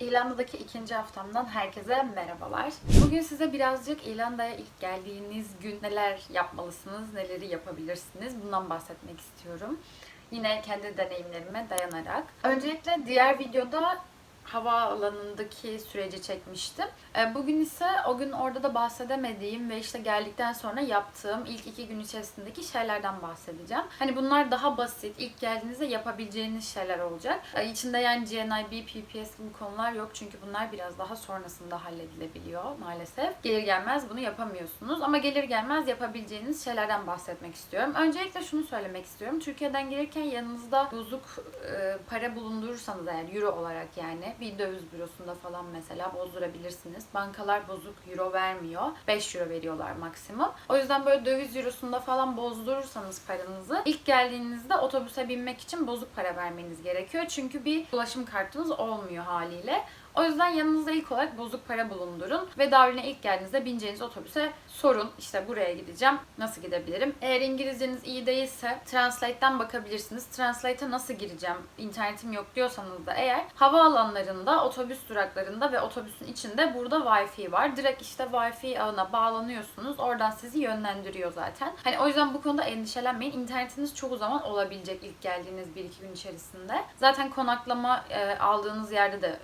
İrlanda'daki ikinci haftamdan herkese merhabalar. Bugün size birazcık İrlanda'ya ilk geldiğiniz gün neler yapmalısınız, neleri yapabilirsiniz bundan bahsetmek istiyorum. Yine kendi deneyimlerime dayanarak. Öncelikle diğer videoda havaalanındaki süreci çekmiştim. E, Bugün ise o gün orada da bahsedemediğim ve işte geldikten sonra yaptığım ilk iki gün içerisindeki şeylerden bahsedeceğim. Hani bunlar daha basit, ilk geldiğinizde yapabileceğiniz şeyler olacak. E, İçinde yani GNIB, PPS gibi konular yok çünkü bunlar biraz daha sonrasında halledilebiliyor maalesef. Gelir gelmez bunu yapamıyorsunuz ama gelir gelmez yapabileceğiniz şeylerden bahsetmek istiyorum. Öncelikle şunu söylemek istiyorum. Türkiye'den gelirken yanınızda bozuk e, para bulundurursanız eğer euro olarak yani bir döviz bürosunda falan mesela bozdurabilirsiniz. Bankalar bozuk euro vermiyor. 5 euro veriyorlar maksimum. O yüzden böyle döviz eurosunda falan bozdurursanız paranızı ilk geldiğinizde otobüse binmek için bozuk para vermeniz gerekiyor. Çünkü bir ulaşım kartınız olmuyor haliyle. O yüzden yanınızda ilk olarak bozuk para bulundurun ve Darwin'e ilk geldiğinizde bineceğiniz otobüse sorun. İşte buraya gideceğim. Nasıl gidebilirim? Eğer İngilizceniz iyi değilse Translate'den bakabilirsiniz. Translate'e nasıl gireceğim? İnternetim yok diyorsanız da eğer havaalanlarında, otobüs duraklarında ve otobüsün içinde burada Wi-Fi var. Direkt işte Wi-Fi ağına bağlanıyorsunuz. Oradan sizi yönlendiriyor zaten. Hani o yüzden bu konuda endişelenmeyin. İnternetiniz çoğu zaman olabilecek ilk geldiğiniz 1-2 gün içerisinde. Zaten konaklama e, aldığınız yerde de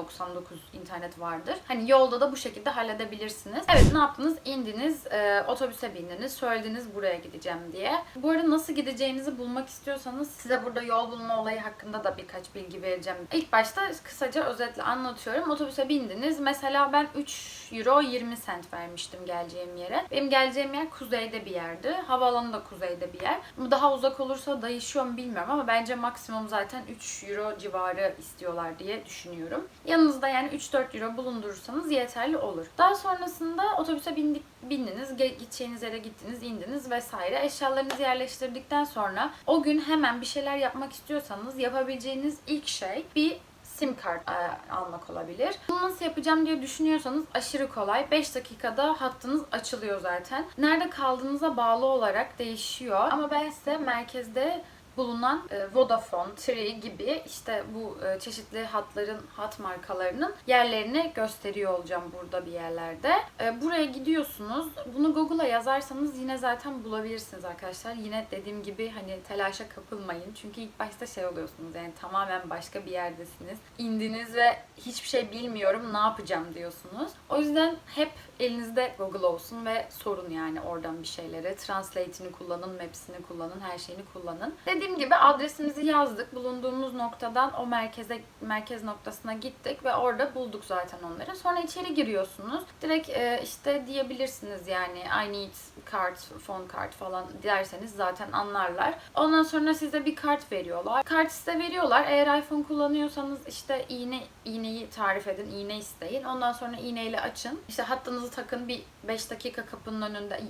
%99 internet vardır. Hani yolda da bu şekilde halledebilirsiniz. Evet ne yaptınız? İndiniz, e, otobüse bindiniz, söylediniz buraya gideceğim diye. Bu arada nasıl gideceğinizi bulmak istiyorsanız size burada yol bulma olayı hakkında da birkaç bilgi vereceğim. İlk başta kısaca özetle anlatıyorum. Otobüse bindiniz. Mesela ben 3 euro 20 cent vermiştim geleceğim yere. Benim geleceğim yer kuzeyde bir yerdi. Havaalanı da kuzeyde bir yer. Bu daha uzak olursa değişiyor mu bilmiyorum ama bence maksimum zaten 3 euro civarı istiyorlar diye düşünüyorum. Yanınızda yani 3-4 euro bulundurursanız yeterli olur. Daha sonrasında otobüse bindik, bindiniz, gideceğiniz yere gittiniz, indiniz vesaire. Eşyalarınızı yerleştirdikten sonra o gün hemen bir şeyler yapmak istiyorsanız yapabileceğiniz ilk şey bir sim kart e, almak olabilir. Bunu nasıl yapacağım diye düşünüyorsanız aşırı kolay. 5 dakikada hattınız açılıyor zaten. Nerede kaldığınıza bağlı olarak değişiyor. Ama ben size merkezde bulunan e, Vodafone, Three gibi işte bu e, çeşitli hatların, hat markalarının yerlerini gösteriyor olacağım burada bir yerlerde. E, Buraya gidiyorsunuz. Bunu Google'a yazarsanız yine zaten bulabilirsiniz arkadaşlar. Yine dediğim gibi hani telaşa kapılmayın. Çünkü ilk başta şey oluyorsunuz yani tamamen başka bir yerdesiniz. İndiniz ve hiçbir şey bilmiyorum ne yapacağım diyorsunuz. O yüzden hep elinizde Google olsun ve sorun yani oradan bir şeyleri. Translate'ini kullanın, Maps'ini kullanın, her şeyini kullanın. Dediğim gibi adresimizi yazdık. Bulunduğumuz noktadan o merkeze merkez noktasına gittik ve orada bulduk zaten onları. Sonra içeri giriyorsunuz. Direkt e, işte diyebilirsiniz yani I need card, phone card falan derseniz zaten anlarlar. Ondan sonra size bir kart veriyorlar. Kart size veriyorlar. Eğer iPhone kullanıyorsanız işte iğne iğneyi tarif edin, iğne isteyin. Ondan sonra iğneyle açın. İşte hattınızı takın bir 5 dakika kapının önünde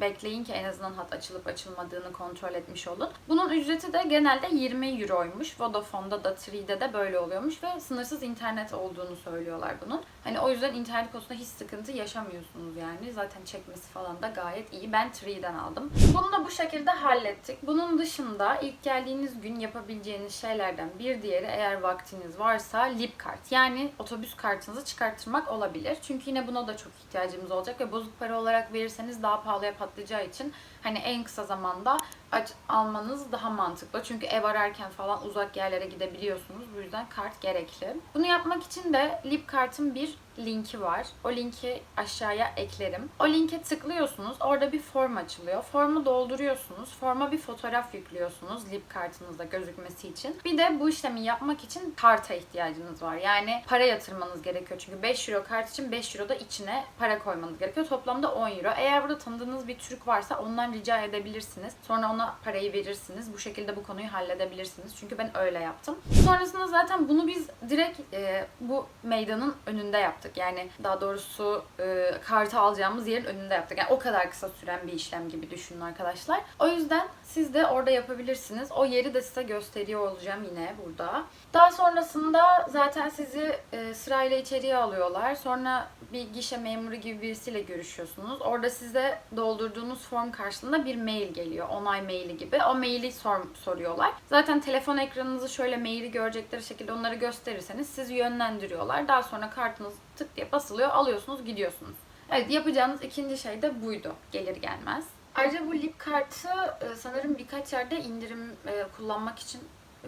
bekleyin ki en azından hat açılıp açılmadığını kontrol etmiş olun. Bunun ücreti de genelde 20 euroymuş. Vodafone'da da Three'de de böyle oluyormuş ve sınırsız internet olduğunu söylüyorlar bunun. Hani o yüzden internet konusunda hiç sıkıntı yaşamıyorsunuz yani. Zaten çekmesi falan da gayet iyi. Ben Three'den aldım. Bunu da bu şekilde hallettik. Bunun dışında ilk geldiğiniz gün yapabileceğiniz şeylerden bir diğeri eğer vaktiniz varsa lip kart. Yani otobüs kartınızı çıkarttırmak olabilir. Çünkü yine buna da çok ihtiyacımız olacak ve bozuk para olarak verirseniz daha pahalıya patlayacağı için hani en kısa zamanda aç almanız daha mantıklı. Çünkü ev ararken falan uzak yerlere gidebiliyorsunuz. Bu yüzden kart gerekli. Bunu yapmak için de Lip Kart'ın bir linki var. O linki aşağıya eklerim. O linke tıklıyorsunuz. Orada bir form açılıyor. Formu dolduruyorsunuz. Forma bir fotoğraf yüklüyorsunuz Lip kartınızda gözükmesi için. Bir de bu işlemi yapmak için karta ihtiyacınız var. Yani para yatırmanız gerekiyor. Çünkü 5 euro kart için 5 euro da içine para koymanız gerekiyor. Toplamda 10 euro. Eğer burada tanıdığınız bir Türk varsa ondan rica edebilirsiniz. Sonra ona parayı verirsiniz. Bu şekilde bu konuyu halledebilirsiniz. Çünkü ben öyle yaptım. Sonrasında zaten bunu biz direkt e, bu meydanın önünde yaptık. Yaptık. Yani daha doğrusu e, kartı alacağımız yerin önünde yaptık. Yani o kadar kısa süren bir işlem gibi düşünün arkadaşlar. O yüzden siz de orada yapabilirsiniz. O yeri de size gösteriyor olacağım yine burada. Daha sonrasında zaten sizi e, sırayla içeriye alıyorlar. Sonra bir gişe memuru gibi birisiyle görüşüyorsunuz. Orada size doldurduğunuz form karşılığında bir mail geliyor. Onay maili gibi. O maili sor, soruyorlar. Zaten telefon ekranınızı şöyle maili görecekleri şekilde onları gösterirseniz sizi yönlendiriyorlar. Daha sonra kartınız tık diye basılıyor. Alıyorsunuz gidiyorsunuz. Evet yapacağınız ikinci şey de buydu. Gelir gelmez. Ayrıca bu lip kartı e, sanırım birkaç yerde indirim e, kullanmak için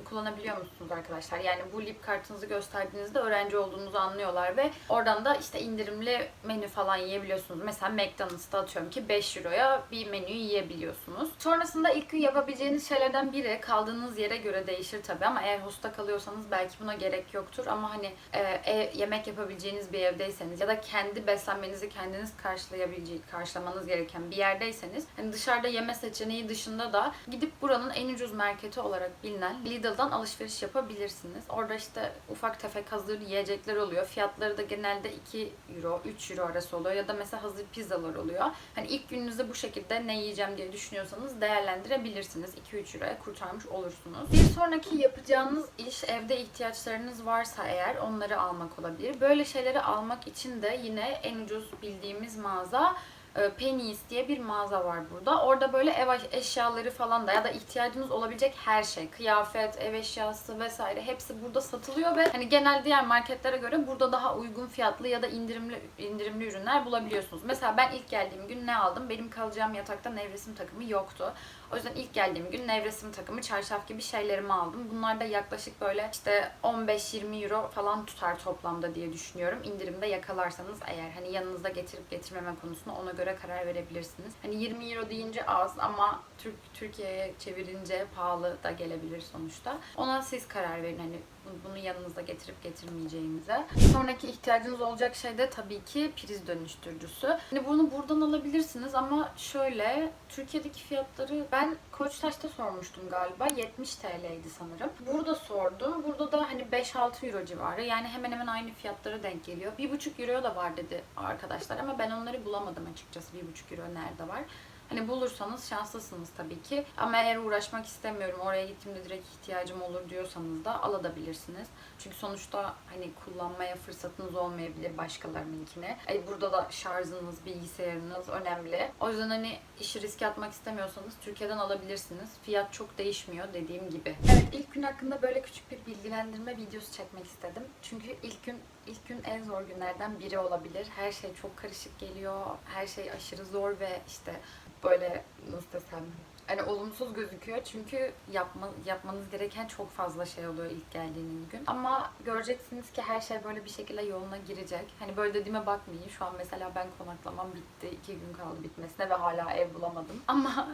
kullanabiliyor musunuz arkadaşlar? Yani bu lip kartınızı gösterdiğinizde öğrenci olduğunuzu anlıyorlar ve oradan da işte indirimli menü falan yiyebiliyorsunuz. Mesela McDonald's'ta atıyorum ki 5 euroya bir menü yiyebiliyorsunuz. Sonrasında ilk gün yapabileceğiniz şeylerden biri kaldığınız yere göre değişir tabii ama eğer hosta kalıyorsanız belki buna gerek yoktur ama hani e, ev, yemek yapabileceğiniz bir evdeyseniz ya da kendi beslenmenizi kendiniz karşılayabileceği, karşılamanız gereken bir yerdeyseniz hani dışarıda yeme seçeneği dışında da gidip buranın en ucuz marketi olarak bilinen Lidl'dan alışveriş yapabilirsiniz. Orada işte ufak tefek hazır yiyecekler oluyor. Fiyatları da genelde 2 euro, 3 euro arası oluyor. Ya da mesela hazır pizzalar oluyor. Hani ilk gününüzde bu şekilde ne yiyeceğim diye düşünüyorsanız değerlendirebilirsiniz. 2-3 euroya kurtarmış olursunuz. Bir sonraki yapacağınız iş evde ihtiyaçlarınız varsa eğer onları almak olabilir. Böyle şeyleri almak için de yine en ucuz bildiğimiz mağaza e, Pennies diye bir mağaza var burada. Orada böyle ev eşyaları falan da ya da ihtiyacınız olabilecek her şey, kıyafet, ev eşyası vesaire hepsi burada satılıyor ve hani genel diğer marketlere göre burada daha uygun fiyatlı ya da indirimli indirimli ürünler bulabiliyorsunuz. Mesela ben ilk geldiğim gün ne aldım? Benim kalacağım yatakta nevresim takımı yoktu. O yüzden ilk geldiğim gün nevresim takımı, çarşaf gibi şeylerimi aldım. Bunlar da yaklaşık böyle işte 15-20 euro falan tutar toplamda diye düşünüyorum. İndirimde yakalarsanız eğer hani yanınızda getirip getirmeme konusunda ona göre karar verebilirsiniz. Hani 20 euro deyince az ama Türk Türkiye'ye çevirince pahalı da gelebilir sonuçta. Ona siz karar verin hani bunu yanınızda getirip getirmeyeceğinize. Sonraki ihtiyacınız olacak şey de tabii ki priz dönüştürücüsü. Hani bunu buradan alabilirsiniz ama şöyle Türkiye'deki fiyatları ben Koçtaş'ta sormuştum galiba 70 TL'ydi sanırım. Burada sordum. Burada da hani 5-6 euro civarı. Yani hemen hemen aynı fiyatlara denk geliyor. 1,5 euro da var dedi arkadaşlar ama ben onları bulamadım açıkçası. 1,5 euro nerede var? Hani bulursanız şanslısınız tabii ki. Ama eğer uğraşmak istemiyorum, oraya gittiğimde direkt ihtiyacım olur diyorsanız da alabilirsiniz. Çünkü sonuçta hani kullanmaya fırsatınız olmayabilir başkalarınınkine. E, burada da şarjınız, bilgisayarınız önemli. O yüzden hani işi riske atmak istemiyorsanız Türkiye'den alabilirsiniz. Fiyat çok değişmiyor dediğim gibi. Evet ilk gün hakkında böyle küçük bir bilgilendirme videosu çekmek istedim. Çünkü ilk gün ilk gün en zor günlerden biri olabilir. Her şey çok karışık geliyor. Her şey aşırı zor ve işte böyle nasıl desem hani olumsuz gözüküyor çünkü yapma, yapmanız gereken çok fazla şey oluyor ilk geldiğiniz gün. Ama göreceksiniz ki her şey böyle bir şekilde yoluna girecek. Hani böyle dediğime bakmayın. Şu an mesela ben konaklamam bitti. iki gün kaldı bitmesine ve hala ev bulamadım. Ama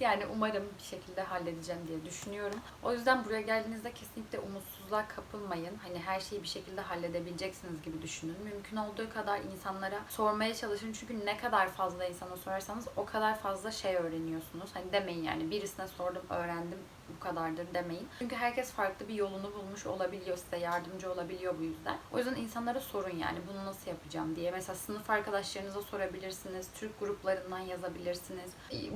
yani umarım bir şekilde halledeceğim diye düşünüyorum. O yüzden buraya geldiğinizde kesinlikle umutsuzluğa kapılmayın. Hani her şeyi bir şekilde halledebileceksiniz gibi düşünün. Mümkün olduğu kadar insanlara sormaya çalışın. Çünkü ne kadar fazla insana sorarsanız o kadar fazla şey öğreniyorsunuz. Hani demeyin yani birisine sordum, öğrendim bu kadardır demeyin. Çünkü herkes farklı bir yolunu bulmuş olabiliyor size yardımcı olabiliyor bu yüzden. O yüzden insanlara sorun yani bunu nasıl yapacağım diye. Mesela sınıf arkadaşlarınıza sorabilirsiniz. Türk gruplarından yazabilirsiniz.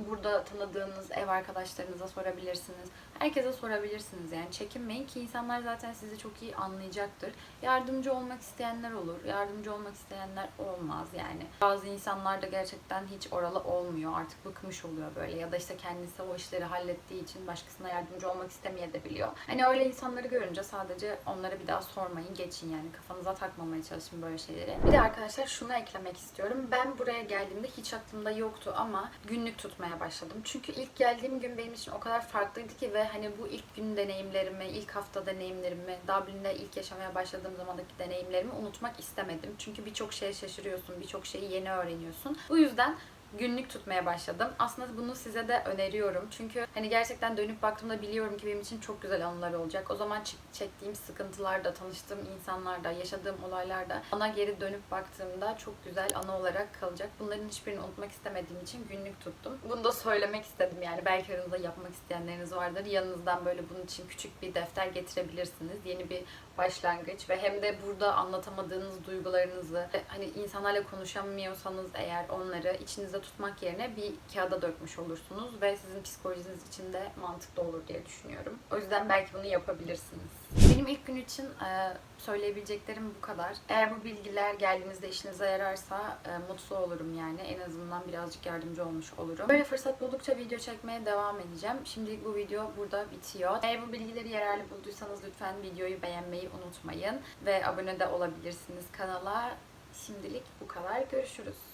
Burada tanıdığınız ev arkadaşlarınıza sorabilirsiniz. Herkese sorabilirsiniz yani çekinmeyin ki insanlar zaten sizi çok iyi anlayacaktır. Yardımcı olmak isteyenler olur. Yardımcı olmak isteyenler olmaz yani. Bazı insanlar da gerçekten hiç oralı olmuyor. Artık bıkmış oluyor böyle ya da işte kendisi o işleri hallettiği için başkasına yardımcı olmak istemeyebiliyor. Hani öyle insanları görünce sadece onlara bir daha sormayın, geçin yani. Kafanıza takmamaya çalışın böyle şeyleri. Bir de arkadaşlar şunu eklemek istiyorum. Ben buraya geldiğimde hiç aklımda yoktu ama günlük tutmaya başladım. Çünkü ilk geldiğim gün benim için o kadar farklıydı ki ve hani bu ilk gün deneyimlerimi, ilk hafta deneyimlerimi, Dublin'de ilk yaşamaya başladığım zamandaki deneyimlerimi unutmak istemedim. Çünkü birçok şeye şaşırıyorsun, birçok şeyi yeni öğreniyorsun. Bu yüzden günlük tutmaya başladım. Aslında bunu size de öneriyorum. Çünkü hani gerçekten dönüp baktığımda biliyorum ki benim için çok güzel anılar olacak. O zaman çek- çektiğim sıkıntılarda, tanıştığım insanlarda, yaşadığım olaylarda ona geri dönüp baktığımda çok güzel anı olarak kalacak. Bunların hiçbirini unutmak istemediğim için günlük tuttum. Bunu da söylemek istedim yani. Belki aranızda yapmak isteyenleriniz vardır. Yanınızdan böyle bunun için küçük bir defter getirebilirsiniz. Yeni bir başlangıç ve hem de burada anlatamadığınız duygularınızı e, hani insanlarla konuşamıyorsanız eğer onları içinizde tutmak yerine bir kağıda dökmüş olursunuz ve sizin psikolojiniz için de mantıklı olur diye düşünüyorum. O yüzden belki bunu yapabilirsiniz. Benim ilk gün için e, söyleyebileceklerim bu kadar. Eğer bu bilgiler geldiğinizde işinize yararsa e, mutlu olurum yani. En azından birazcık yardımcı olmuş olurum. Böyle fırsat buldukça video çekmeye devam edeceğim. Şimdilik bu video burada bitiyor. Eğer bu bilgileri yararlı bulduysanız lütfen videoyu beğenmeyi unutmayın. Ve abone de olabilirsiniz kanala. Şimdilik bu kadar. Görüşürüz.